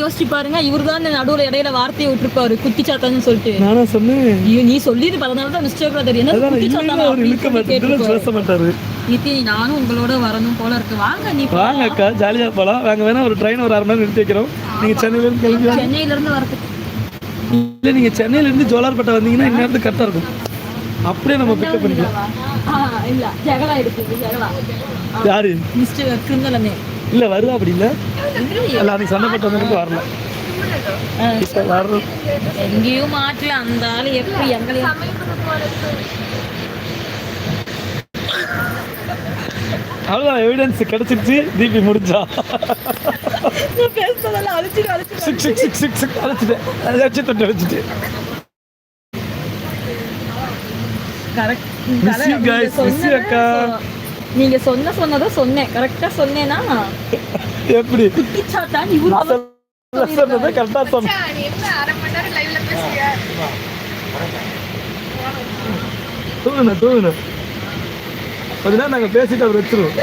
யோசிச்சு பாருங்க. இவரு தான் நடுவுல இடையில வார்த்தையை விட்டுருப்பாரு. குட்டி சாத்தான்னு சொல்லிட்டு. நானா சொன்னேன். நீ சொல்லிட்டு பதனால தான் மிஸ்டேக் தெரியும். என்ன அதான் குட்டி இனிமேல் சாத்தானா அவர் அப்படின்னு இழுக்க சொல்லி மாட்டாரு நித்தி நானும் உங்களோட வரணும் போல இருக்கு. வாங்க நீ. வாங்க அக்கா ஜாலியா போலாம். வாங்க வேணா ஒரு ட்ரெயின் ஒரு அரை மணி நிறுத்தி வைக்கிறோம். நீங்க சென்னையில இருந்து கிளம்பி. சென்னையில இருந்து வரதுக்கு. இல்ல நீங்க சென்னையில இருந்து ஜோலார்பேட்டை வந்தீங்கன்னா இந்நேரத்துக்கு கரெக்டா இருக்கும். அப்படியே நம்ம பிக்கப் பண்ணிக்கலாம். இல்ல ஜெகலா இருக்கு ஜெகலா. யாரு? மிஸ்டர் கிருந்தலமே இல்ல வருவா அப்படி இல்ல? இல்ல போட்டு வந்ததுக்கு வரல. வர்றது எங்கேயும் மாட்டல அந்த ஆளு எப்படி எங்களையும் அவ்வளோதான் எவிடன்ஸ் கிடைச்சிருச்சு. தீபி முடிஞ்சா. அழிச்சிட்டு அழிச்சிட்டு சிக் சிக் சிக் சிக் சிக் அழைச்சிட்டேன். அதை வச்சு தொட்டு வச்சுட்டு கரெக்ட் you அக்கா. நீங்க சொன்ன சொன்னதை சொன்னேன். கரெக்டா சொன்னேன்னா எப்படி? குட்டி சாத்தான் இவரு சொன்னதை கரெக்டாக சொன்னேன் தூங்குன தூங்குன. கொஞ்ச நேரம் நாங்கள் பேசிட்டு அவர் வச்சிருவோம்.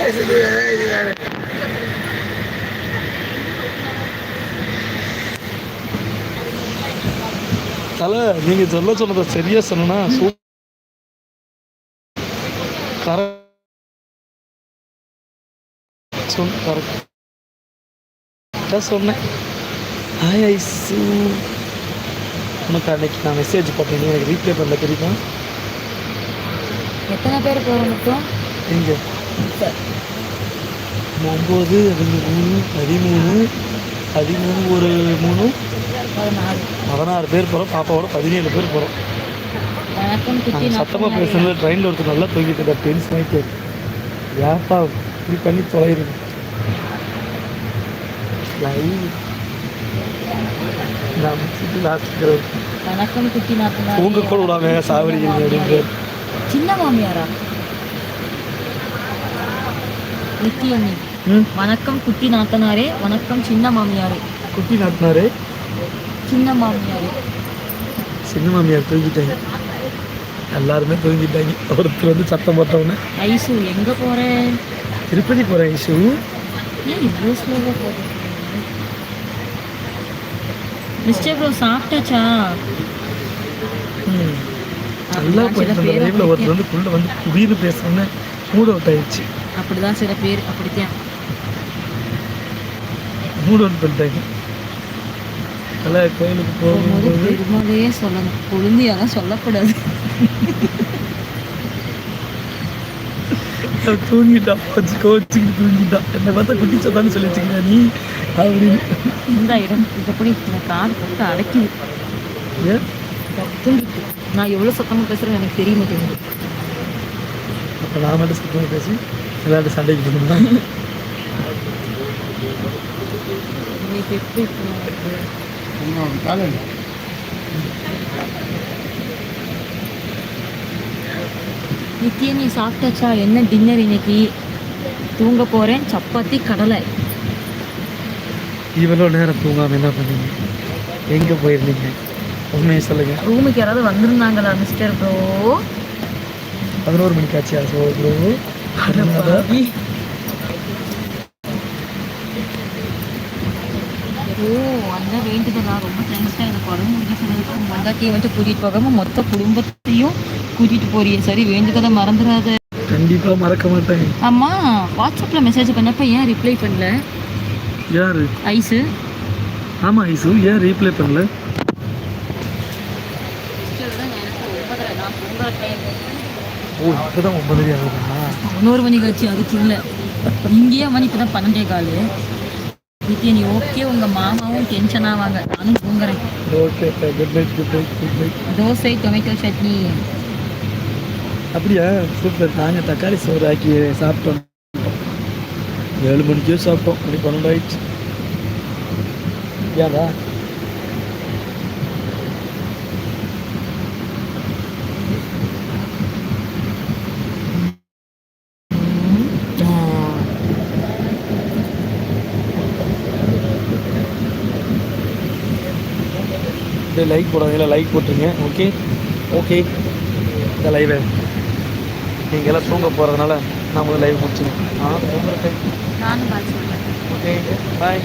தலை நீங்கள் சொல்ல சொன்னதை சரியா சொன்னா கரெக்ட் சொன்ன கரெக்டாக சொன்னேன். ஹாய் ஐசு. உனக்கு அன்னைக்கு நான் மெசேஜ் போட்டேன் எனக்கு ரீப்ளே பண்ணல தெரியுமா? எத்தனை பேர் மொத்தம் எங்கே? ஒம்பது மூணு பதிமூணு பதிமூணு ஒரு மூணு. பதினாறு பேர் போகிறோம் பாப்பாவோட பதினேழு பேர் போகிறோம் சத்தமாக பேசுனது ட்ரெயினில் ஒருத்தர் நல்லா தூங்கிட்டு இருக்கார் டென்ஷன் ஆகிட்டு ஏப்பா இப்படி பண்ணி தொலைகிறது வணக்கம் குட்டி நாத்தனார் உங்க கூட விடாம சாவடிக்கிறீங்க அப்படின்ட்டு. சின்ன மாமியாரா? நித்தியண்ணி ம்? வணக்கம் குட்டி நாத்தனாரே வணக்கம் சின்ன மாமியாரே. குட்டி நாட்டினாரு சின்ன மாமியாரே. சின்ன மாமியார் தூங்கிட்டாங்க. எல்லாருமே தூங்கிட்டாங்க. ஒருத்தர் வந்து சத்தம் போட்டவொடனே. ஐசு எங்க போற? திருப்பதி போகிறேன் இஷு ஏன் இவ்வளோ ஸ்லோவாக போகுது மிஸ்டர் ப்ரோ சாப்பிட்டாச்சா ம். நல்லா போயிட்டு ஒருத்தர் வந்து புள்ள வந்து குடின்னு பேசுறோன்னே மூட் அவுட் ஆயிடுச்சு அப்படிதான் சில பேர் அப்படித்தான். மூட் அவுட் பண்ணிட்டாங்க நல்லா கோயிலுக்கு போகும்போது பெருமாளையே சொல்லணும். கொழுந்தியாலாம் சொல்லக்கூடாது. அவன் தூங்கிட்டான் வச்சு கோச்சிக்கிட்டு தூங்கிட்டான் என்னை பார்த்தா குட்டி சத்தான்னு சொல்லி வச்சுக்கிறா நீ அப்படின்னு. இந்த இடம் இந்த கார் போட்டு அடக்கி ஏன் தூங்கிட்டு நான் எவ்வளோ சத்தமாக பேசுகிறேன்னு எனக்கு தெரிய மாட்டேங்குது. அப்போ நான் மட்டும் சத்தமாக பேசி எல்லாரும் சண்டைக்கு போகணும்னா இன்னைக்கு எப்படி இருக்கு? நித்யா நீ சாப்பிட்டாச்சா? என்ன டின்னர் இன்னைக்கு? தூங்க போகிறேன் சப்பாத்தி கடலை. இவ்வளோ நேரம் தூங்காமல் என்ன பண்ணீங்க? எங்கே போயிருந்தீங்க? உண்மையை சொல்லுங்க. ரூமுக்கு யாராவது வந்திருந்தாங்களா மிஸ்டர் ப்ரோ பதினோரு மணிக்கு ஆச்சு ஸோ ப்ரோ ஓ அந்த வேண்டுதலா? ரொம்ப தேங்க்ஸ் எனக்கு உடம்பு முடிஞ்சு சொன்னதுக்கு பொண்டாட்டியை மட்டும் கூட்டிகிட்டு போகாமல் மொத்த குடும்பத்தையும் கூட்டிகிட்டு போறியே. சரி வேண்டுதலை மறந்துடாத கண்டிப்பாக மறக்க மாட்டேன். அம்மா வாட்ஸ்அப்பில் மெசேஜ் பண்ணப்ப ஏன் ரிப்ளை பண்ணல? யார்? ஐஸு ஆமாம் ஐசு ஏன் ரீப்ளே பண்ணல? ஓ இப்போ தான் ஒன்பது இன்னொரு மணி கழிச்சு அதுக்கு இல்லை இங்கேயே மணி இப்போ தான் பன்னெண்டே காலு. நித்யா நீ ஓகே உங்கள் மாமாவும் டென்ஷன் ஆவாங்க. நானும் தூங்குறேன். Okay good night good night good night dosa tomato chutney. அப்படியா? சூப்பர். நாங்கள் தக்காளி சோறு ஆக்கி சாப்பிட்டோம். ஏழு மணிக்கே சாப்பிட்டோம். மணி பன்னெண்டு ஆயிடுச்சு ஏதா லைக் போடாதீங்களா லைக் போட்டுருங்க. ஓகே ஓகே இந்த லைவை நீங்கள் எல்லாம் தூங்க போகிறதுனால நான் முதல்ல லைவ் முடிச்சுங்க ஆ? சொல்கிறேன் ஓகே பாய்